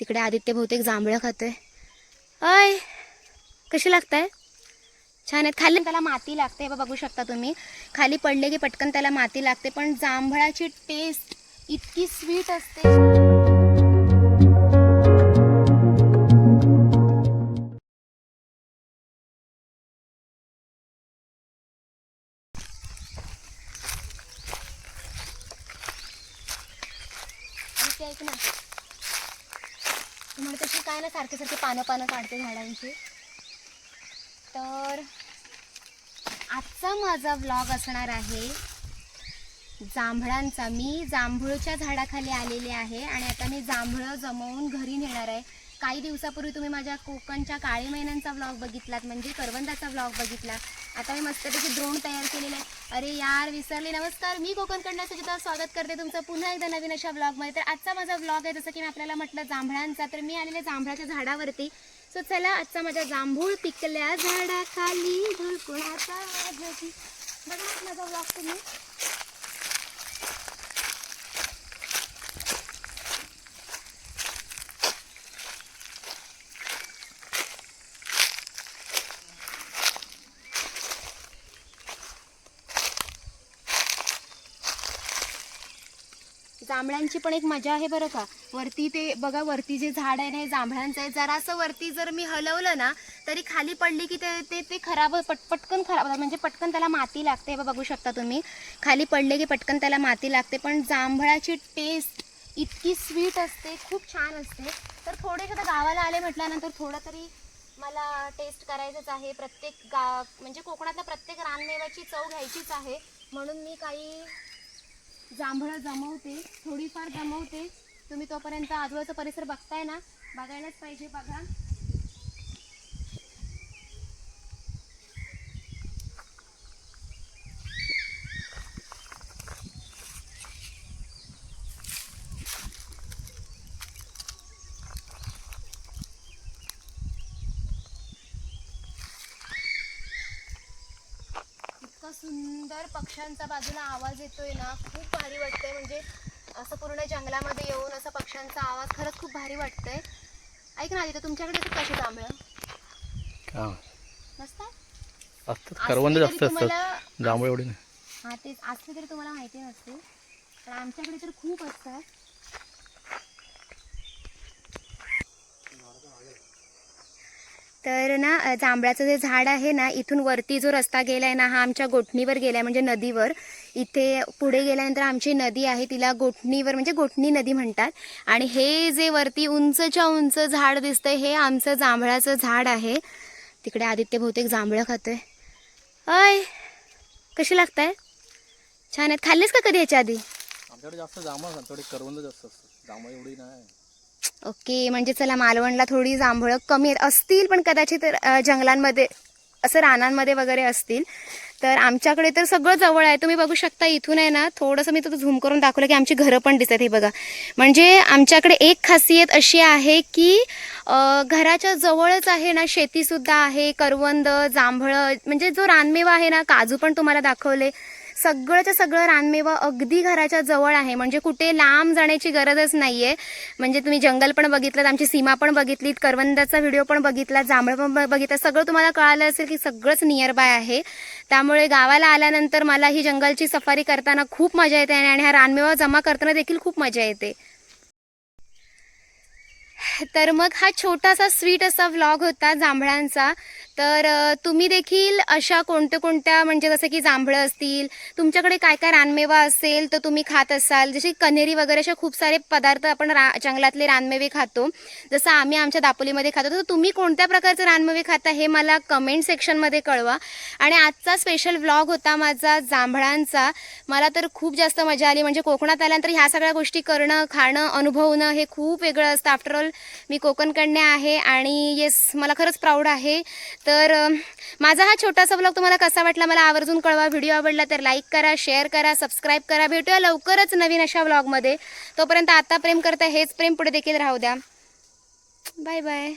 तिकडे आदित्य बहुतेक जांभळं खातोय. अय कशी लागताय? छान आहेत. खाली त्याला माती लागते हे बघू शकता तुम्ही. खाली पडले की पटकन त्याला माती लागते पण जांभळाची टेस्ट इतकी स्वीट असते. ऐक ना. तू तशी काय ना सारखे सारखे पानं पानं काढते झाडांची. तर आजचा माझा व्लॉग असणार आहे जांभळांचा. मी जांभूळच्या झाडाखाली आलेले आहे आणि आता मी जांभळं जमवून घरी नेणार आहे. काही दिवसापूर्वी तुम्ही माझ्या कोकणच्या काळी महिन्यांचा व्लॉग बघितलात म्हणजे करवंदाचा व्लॉग बघितला आता मी मस्तपैकी द्रोण तयार केलेला आहे. अरे यार विसरले. नमस्कार मी कोकणकडनं सुद्धा स्वागत करते तुमचं पुन्हा एकदा नवीन अशा व्लॉगमध्ये तर आजचा माझा व्लॉग आहे जसं की मी आपल्याला म्हटलं जांभळांचा तर मी आलेले जांभळाच्या झाडावरती. सो चला आजचा माझ्या जांभूळ पिकल्या झाडाखाली बघा माझा व्लॉग तुम्ही. जांभळांची पण एक मजा आहे बरं का. वरती ते बघा वरती जे झाड आहे ना हे जांभळांचं आहे. जरासं वरती जर मी हलवलं ना तरी खाली पडली की ते ते ते खराब पट पटकन खराब होतात. म्हणजे पटकन त्याला माती लागते. बघा, बघू शकता तुम्ही. खाली पडले की पटकन त्याला माती लागते. पण जांभळाची टेस्ट इतकी स्वीट असते खूप छान असते. तर थोडेसे तर गावाला आले म्हटल्यानंतर थोडं तरी मला टेस्ट करायचंच आहे. प्रत्येक गा म्हणजे कोकणातल्या प्रत्येक रानमेवाची चव घ्यायचीच आहे. म्हणून मी काही जांभळं जमवते थोडीफार जमवते. तुम्ही तोपर्यंत आजूबाजूचा परिसर बघताय ना? बघायलाच पाहिजे बघा इतका सुंदर पक्ष्यांचा बाजूला आवाज येतोय ना खूप भारी वाटतंय. म्हणजे असं पूर्ण जंगलामध्ये येऊन असं पक्ष्यांचा आवाज खरंच खूप भारी वाटतंय. ऐक ना आधी तुमच्याकडे असं कशी जांभळं? नसतात असतात करवंद जास्त असली तरी असतात. तुम्हाला- जांभळे एवढी नाही. हा तेच असले तरी तुम्हाला माहिती नसते पण आमच्याकडे तर खूप असतात. तर ना जांभळाचं जे झाड आहे ना इथून वरती जो रस्ता गेलाय ना हा आमच्या गोठणीवर गेलाय म्हणजे नदीवर. इथे पुढे गेल्यानंतर आमची नदी आहे तिला गोठणीवर म्हणजे गोठणी नदी म्हणतात. आणि हे जे वरती उंचच्या उंच झाड दिसतंय हे आमचं जांभळाचं झाड आहे. तिकडे आदित्य बहुतेक जांभळं खातोय. अय कशी लागताय? छान आहेत. खाल्लीस का कधी याच्या आधी? आमच्याकडे जास्त जांभळ थोडी करवंद जास्त असतात. जांभळ एवढी नाही. ओके म्हणजे चला मालवणला थोडी जांभळं कमी आहेत. असतील पण कदाचित जंगलांमध्ये असं रानांमध्ये वगैरे असतील. तर आमच्याकडे तर सगळं जवळ आहे. तुम्ही बघू शकता इथून आहे ना थोडंसं मी तुझं झूम करून दाखवलं की आमची घरं पण दिसत हे बघा. म्हणजे आमच्याकडे एक खासियत अशी आहे की घराच्या जवळच आहे ना शेतीसुद्धा आहे करवंद जांभळं म्हणजे जो रानमेवा आहे ना काजू पण तुम्हाला दाखवले. सगळंच्या सगळं रानमेवा अगदी घराच्या जवळ आहे. म्हणजे कुठे लांब जाण्याची गरजच नाहीये. म्हणजे तुम्ही जंगल पण बघितलं आमची सीमा पण बघितलीत करवंदाचा व्हिडिओ पण बघितला जांभळ पण बघितलं. सगळं तुम्हाला कळालं असेल की सगळंच नियर बाय आहे. त्यामुळे गावाला आल्यानंतर मला ही जंगलची सफारी करताना खूप मजा येते आणि हा रानमेवा जमा करताना देखील खूप मजा येते. तर मग हा छोटासा स्वीट असा व्लॉग होता जांभळांचा. तर तुम्ही देखील अशा कोणत्या कोणत्या म्हणजे जसं की जांभळं असतील तुमच्याकडे काय काय रानमेवा असेल तर तुम्ही खात असाल. जसे कन्हेरी वगैरे असे खूप सारे पदार्थ आपण रा जंगलातले रानमेवे खातो. जसं आम्ही आमच्या दापोलीमध्ये खातो. तर तुम्ही कोणत्या प्रकारचे रानमेवे खाता हे मला कमेंट सेक्शनमध्ये कळवा. आणि आजचा स्पेशल व्लॉग होता माझा जांभळांचा. मला तर खूप जास्त मजा आली. म्हणजे कोकणात आल्यानंतर ह्या सगळ्या गोष्टी करणं खाणं अनुभवणं हे खूप वेगळं असतं. आफ्टर ऑल मी कोकणकडने आहे आणि येस मला खरंच प्राऊड आहे. तर माझा हा छोटासा ब्लॉग तुम्हाला कसा वाटला मला आवर्जून कळवा. व्हिडिओ आवडला तर लाईक करा शेअर करा सबस्क्राईब करा. भेटूया लवकरच नवीन अशा व्लॉगमध्ये तोपर्यंत आता प्रेम करता हेच प्रेम पुढे देखील राहू द्या. Bye bye